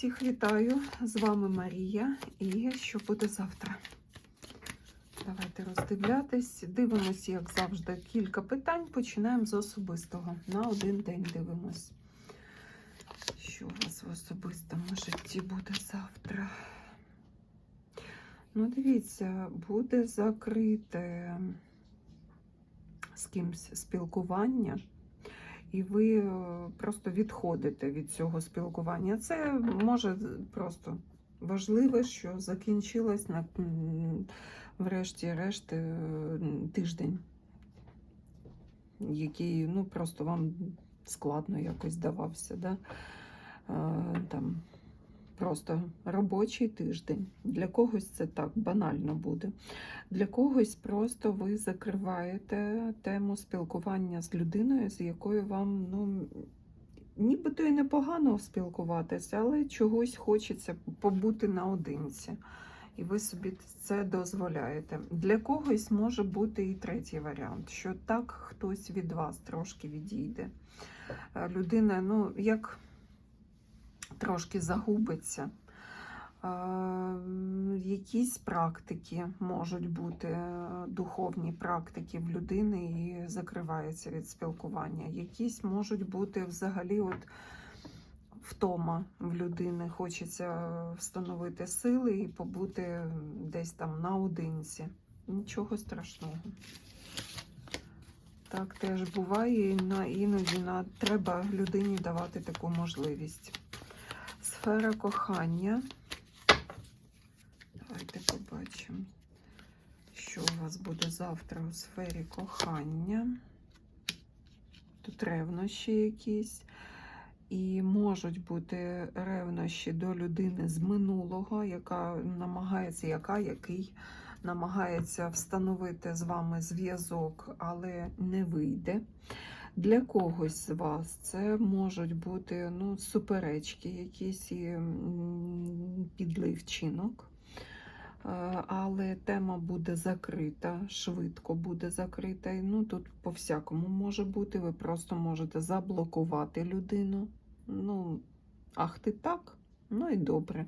Всіх вітаю! З вами Марія. І що буде завтра? Давайте роздивлятись. Дивимось, як завжди, кілька питань. Починаємо з особистого. На один день дивимось. Що у вас в особистому житті буде завтра? Ну, дивіться, буде закрите з кимсь спілкування і ви е, просто відходите від цього спілкування. Це може просто важливо, що закінчилось на врешті-решт е, тиждень, який ну, просто вам складно якось давався. Да? Е, Там, Просто робочий тиждень. Для когось це так банально буде. Для когось просто ви закриваєте тему спілкування з людиною, з якою вам ну, нібито і непогано спілкуватися, але чогось хочеться побути наодинці. І ви собі це дозволяєте. Для когось може бути і третій варіант, що так хтось від вас трошки відійде. Е, Людина, ну, як трошки загубиться. Е, Якісь практики можуть бути, е, духовні практики в людини і закриваються від спілкування. Якісь можуть бути взагалі от втома в людини. Хочеться встановити сили і побути десь там наодинці. Нічого страшного. Так теж буває, іноді треба людині давати таку можливість. Сфера кохання. Давайте побачимо, що у вас буде завтра у сфері кохання. Тут ревнощі якісь. І можуть бути ревнощі до людини з минулого, яка намагається, яка який намагається встановити з вами зв'язок, але не вийде. Для когось з вас це можуть бути ну, суперечки, якісь і підлий вчинок. Е, Але тема буде закрита, швидко буде закрита. І, Ну, тут по-всякому може бути. Ви просто можете заблокувати людину. Ну, ах ти так? Ну і добре.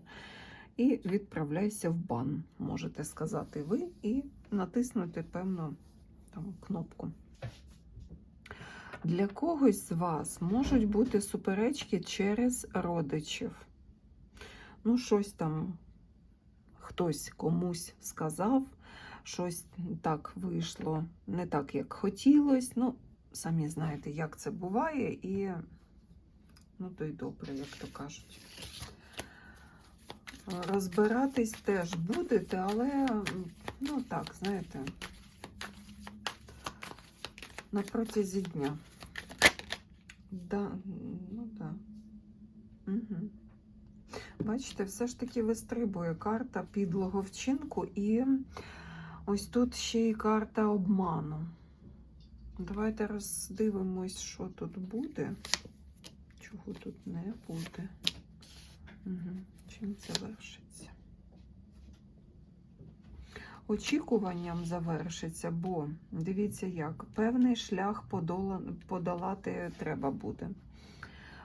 І відправляйся в бан, можете сказати ви, і натиснути певну там, кнопку. Для когось з вас можуть бути суперечки через родичів. Ну, щось там хтось комусь сказав, щось так вийшло не так, як хотілося. Ну, самі знаєте, як це буває, і ну, то й добре, як то кажуть. Розбиратись теж будете, але, ну так, знаєте, на протязі дня. Да, ну да. Угу. Бачите, все ж таки вистрибує карта підлого вчинку, і ось тут ще й карта обману. Давайте роздивимось, що тут буде. Чого тут не буде. Угу. Чим це вершиться? Очікуванням завершиться, бо дивіться як, певний шлях подолати треба буде.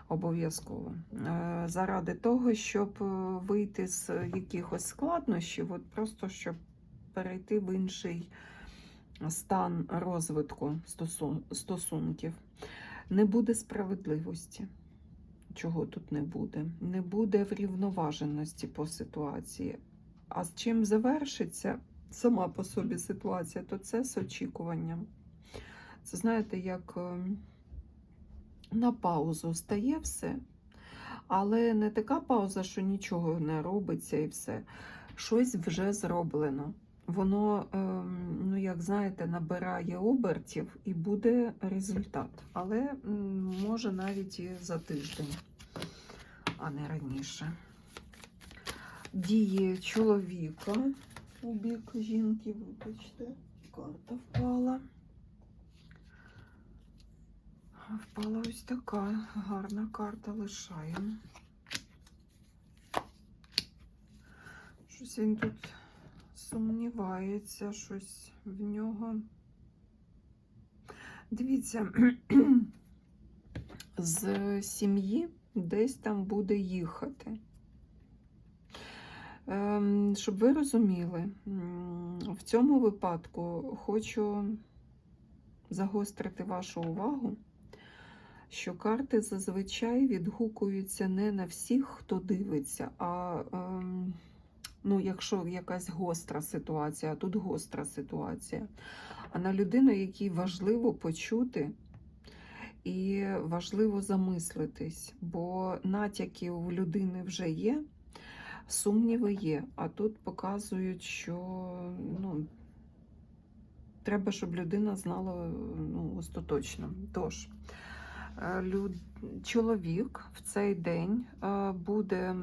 Обов'язково. Е, Заради того, щоб е, вийти з якихось складнощів, от просто щоб перейти в інший стан розвитку стосун- стосунків. Не буде справедливості. Чого тут не буде? Не буде врівноваженості по ситуації. А з чим завершиться сама по собі ситуація, то це з очікуванням. Це знаєте, як е, на паузу стає все, але не така пауза, що нічого не робиться і все. Щось вже зроблено. Воно, ем, ну як знаєте, набирає обертів і буде результат. Але може навіть і за тиждень, а не раніше. Дії чоловіка у бік жінки, вибачте, карта впала. Впала ось така гарна карта лишаємо. Щось він тут сумнівається, щось в нього. Дивіться, з сім'ї десь там буде їхати. Ем, Щоб ви розуміли, в цьому випадку хочу загострити вашу увагу, що карти зазвичай відгукуються не на всіх, хто дивиться, а ем, ну, якщо якась гостра ситуація, тут гостра ситуація, а на людину, якій важливо почути і важливо замислитись, бо натяки у людини вже є, сумніви є, а тут показують, що ну, треба, щоб людина знала ну, остаточно. Тож, е, люд... чоловік в цей день е, буде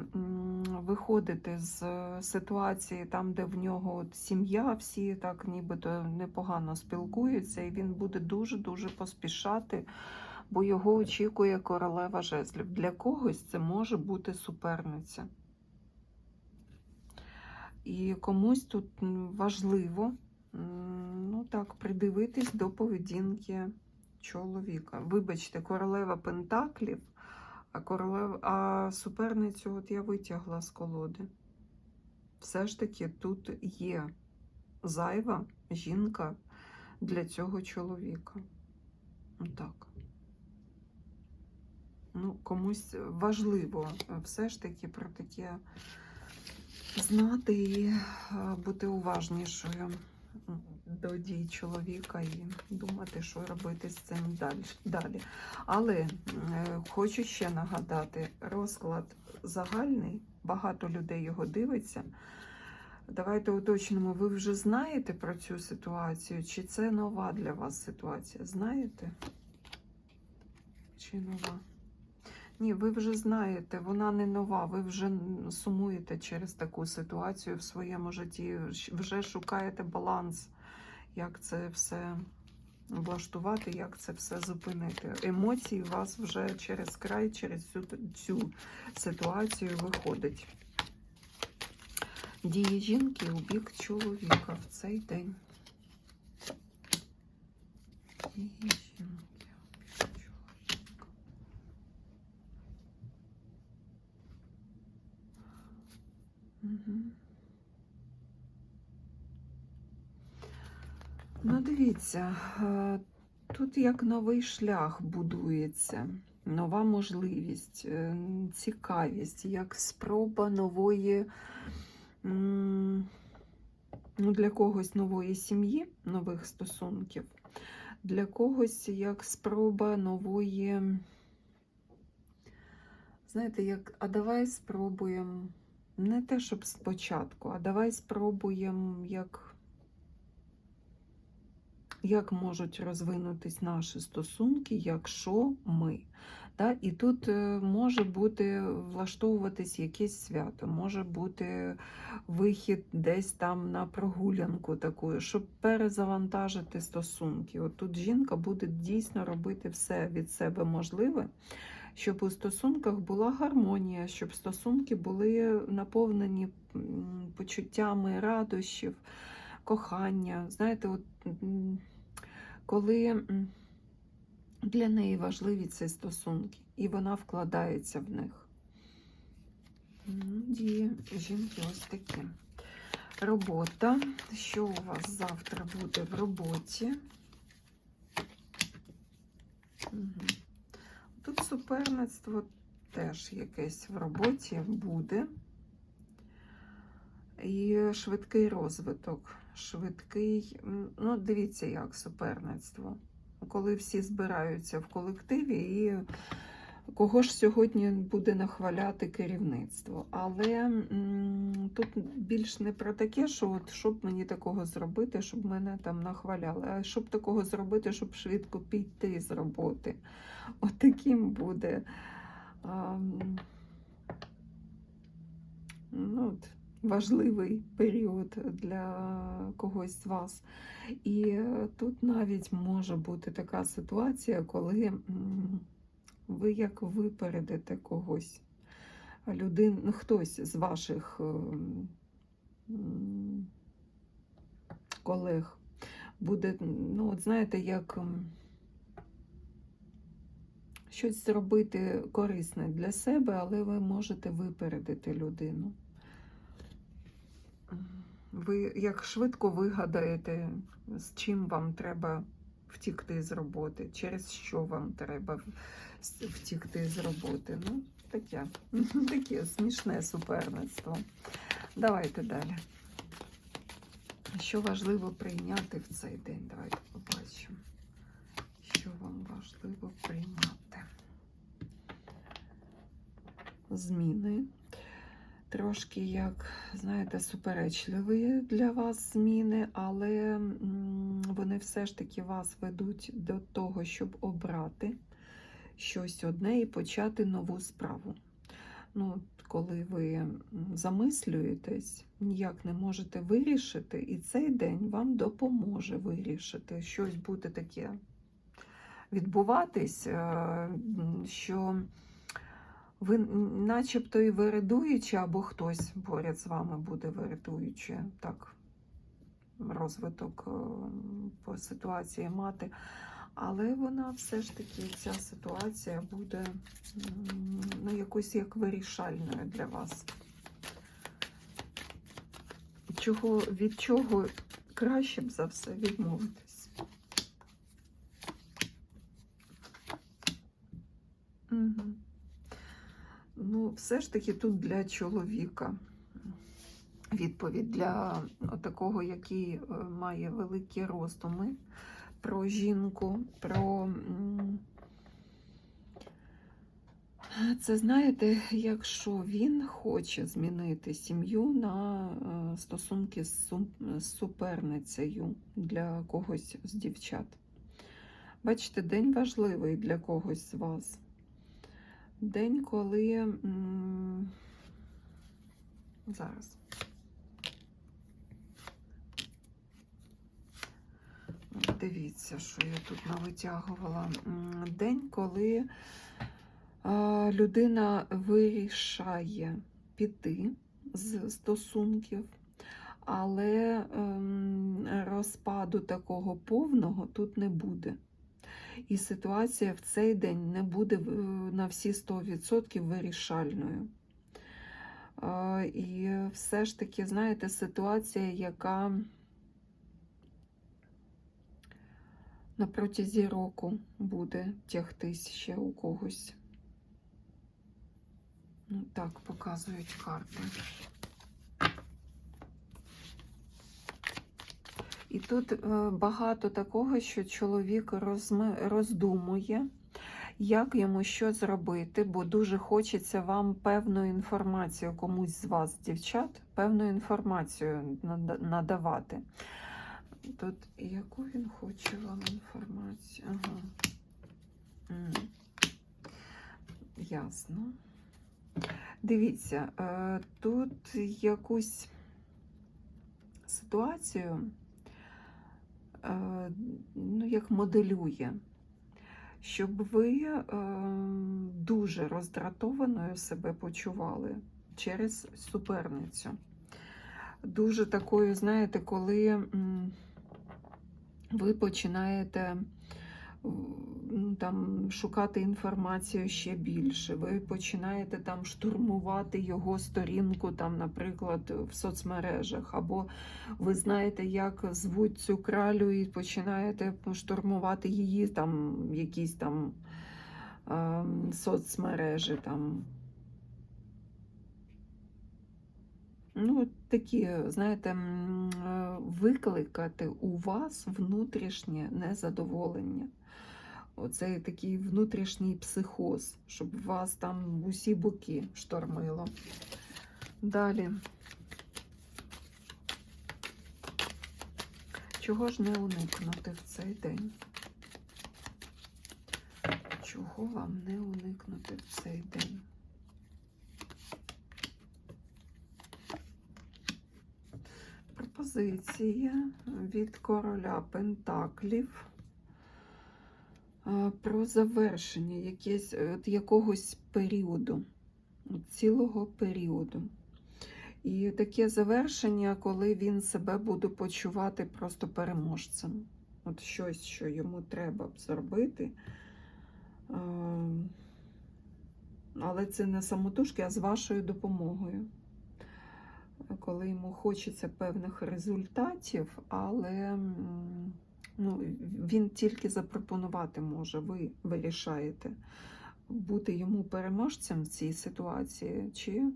виходити з е, ситуації там, де в нього сім'я, всі так нібито непогано спілкуються, і він буде дуже-дуже поспішати, бо його очікує королева жезлів. Для когось це може бути суперниця. І комусь тут важливо ну так, придивитись до поведінки чоловіка. Вибачте, королева Пентаклів, а королева, а суперницю от я витягла з колоди. Все ж таки тут є зайва жінка для цього чоловіка. Так. Ну, комусь важливо все ж таки про таке знати і е, бути уважнішою до дій чоловіка і думати, що робити з цим далі. Але е, хочу ще нагадати, розклад загальний, багато людей його дивиться. Давайте уточнимо, ви вже знаєте про цю ситуацію, чи це нова для вас ситуація? Знаєте? Чи нова? Ні, ви вже знаєте, вона не нова. Ви вже сумуєте через таку ситуацію в своєму житті, вже шукаєте баланс, як це все влаштувати, як це все зупинити. Емоції у вас вже через край, через цю, цю ситуацію виходить. Дії жінки у бік чоловіка в цей день. Дії жінки у бік чоловіка. Ну, дивіться, е, тут як новий шлях будується, нова можливість, е, цікавість, як спроба нової, ну, для когось нової сім'ї, нових стосунків, для когось як спроба нової, знаєте, як, а давай спробуємо. Не те, щоб спочатку, а давай спробуємо, як, як можуть розвинутись наші стосунки, якщо ми. Да? І тут е, може бути влаштовуватись якесь свято, може бути вихід десь там на прогулянку таку, щоб перезавантажити стосунки. От тут жінка буде дійсно робити все від себе можливе щоб у стосунках була гармонія, щоб стосунки були наповнені почуттями радощів, кохання. Знаєте, от коли для неї важливі ці стосунки, і вона вкладається в них. Дії жінки ось такі. Робота. Що у вас завтра буде в роботі? Угу. Тут суперництво теж якесь в роботі буде. І швидкий розвиток. Швидкий, ну, дивіться, як суперництво. Коли всі збираються в колективі, і кого ж сьогодні буде нахваляти керівництво. Але м, тут більш не про таке, що от щоб мені такого зробити, щоб мене там нахваляли, а щоб такого зробити, щоб швидко піти з роботи. От таким буде. ам, ну, от, важливий період для когось з вас. І е, тут навіть може бути така ситуація, коли ви як випередите когось. Людин, ну, хтось з ваших ем, колег буде, ну, от знаєте, як щось зробити корисне для себе, але ви можете випередити людину. ви як швидко вигадаєте, з чим вам треба втікти з роботи, через що вам треба втікти з роботи. Ну, таке, таке смішне суперництво. Давайте далі. Що важливо прийняти в цей день? Давайте побачимо. Що вам важливо прийняти? Зміни. Трошки, як, знаєте, суперечливі для вас зміни, але вони все ж таки вас ведуть до того, щоб обрати щось одне і почати нову справу. Ну, коли ви замислюєтесь, ніяк не можете вирішити, і цей день вам допоможе вирішити щось буде таке відбуватись, е, що ви начебто і виридуючи, або хтось поряд з вами буде виридуючи, так, розвиток е, по ситуації мати. Але вона все ж таки, ця ситуація буде ну, якось як вирішальною для вас. Чого, від чого краще б за все відмовитись? Угу. Ну, все ж таки тут для чоловіка відповідь для такого, який е, має великі роздуми про жінку, про. Це знаєте, якщо він хоче змінити сім'ю на е, стосунки з суперницею для когось з дівчат. Бачите, день важливий для когось з вас. День, коли зараз. От Дивіться, що я тут навитягувала. День, коли людина вирішає піти з стосунків, але ем, розпаду такого повного тут не буде. І ситуація в цей день не буде е, на всі 100% вирішальною. І все ж таки, знаєте, ситуація, яка на протязі року буде тягтись ще у когось. Ну, так показують карти. І тут е, багато такого, що чоловік роздумує, як йому що зробити, бо дуже хочеться вам певну інформацію комусь з вас, дівчат, певну інформацію надавати. Тут яку він хоче вам інформацію? Ага. Ясно. Дивіться, е, тут якусь ситуацію, е, ну, як моделює, щоб ви е, дуже роздратованою себе почували через суперницю. Дуже такою, знаєте, коли ви починаєте там шукати інформацію ще більше. Ви починаєте там штурмувати його сторінку, там, наприклад, в соцмережах, або ви знаєте, як звуть цю кралю, і починаєте штурмувати її там якісь там ем, соцмережі. Там. Ну, такі, знаєте, е, викликати у вас внутрішнє незадоволення. Оцей такий внутрішній психоз, щоб вас там усі боки штормило. Далі. Чого ж не уникнути в цей день? Чого вам не уникнути в цей день? Пропозиція від короля Пентаклів е, про завершення якесь, от якогось періоду, цілого періоду. І таке завершення, коли він себе буде почувати просто переможцем. От щось, що йому треба б зробити. Е, Але це не самотужки, а з вашою допомогою. Коли йому хочеться певних результатів, але ну, він тільки запропонувати може, ви вирішаєте бути йому переможцем в цій ситуації, чи е,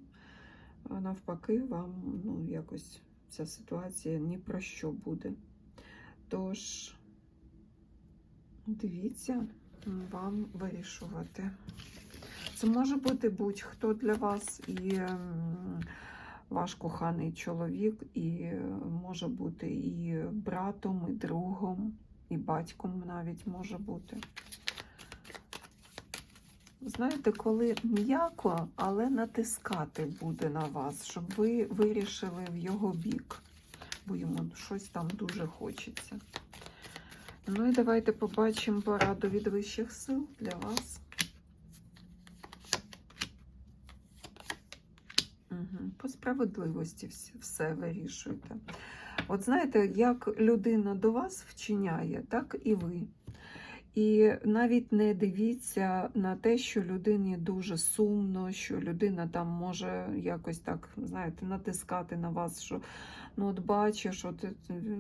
навпаки, вам ну, якось ця ситуація ні про що буде. Тож, дивіться, вам вирішувати. Це може бути будь-хто для вас, і ваш коханий чоловік, і е, може бути і братом, і другом, і батьком навіть може бути. Знаєте, коли м'яко, але натискати буде на вас, щоб ви вирішили в його бік, бо йому щось там дуже хочеться. Ну і давайте побачимо пораду від вищих сил для вас. Угу. По справедливості все вирішуєте. От знаєте, як людина до вас вчиняє, так і ви. І навіть не дивіться на те, що людині дуже сумно, що людина там може якось так, знаєте, натискати на вас, що ну от бачиш, от,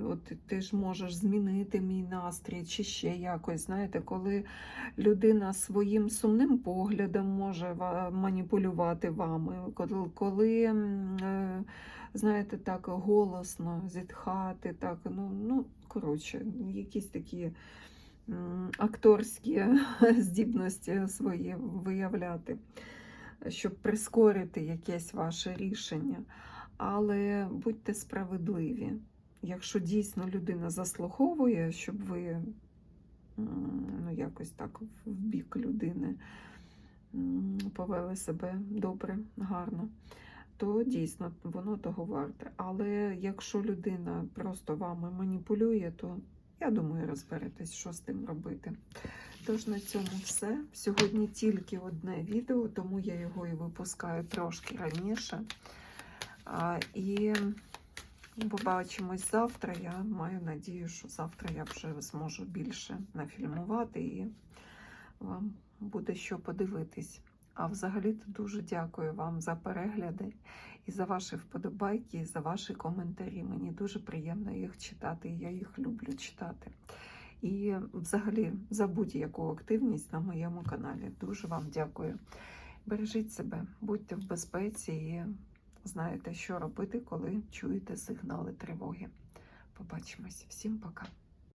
от ти ж можеш змінити мій настрій, чи ще якось. Знаєте, коли людина своїм сумним поглядом може маніпулювати вами, коли, е, знаєте, так голосно зітхати, так, ну, ну коротше, якісь такі акторські здібності свої виявляти, щоб прискорити якесь ваше рішення. Але будьте справедливі. Якщо дійсно людина заслуговує, щоб ви ну, якось так в бік людини повели себе добре, гарно, то дійсно воно того варте. Але якщо людина просто вами маніпулює, то я думаю, розберетесь, що з тим робити. Тож на цьому все. Сьогодні тільки одне відео, тому я його і випускаю трошки раніше. А, і побачимось завтра. Я маю надію, що завтра я вже зможу більше нафільмувати і вам буде що подивитись. А взагалі-то дуже дякую вам за перегляди і за ваші вподобайки, і за ваші коментарі. Мені дуже приємно їх читати, і я їх люблю читати. І взагалі за будь-яку активність на моєму каналі. Дуже вам дякую. Бережіть себе, будьте в безпеці і знаєте, що робити, коли чуєте сигнали тривоги. Побачимось. Всім пока.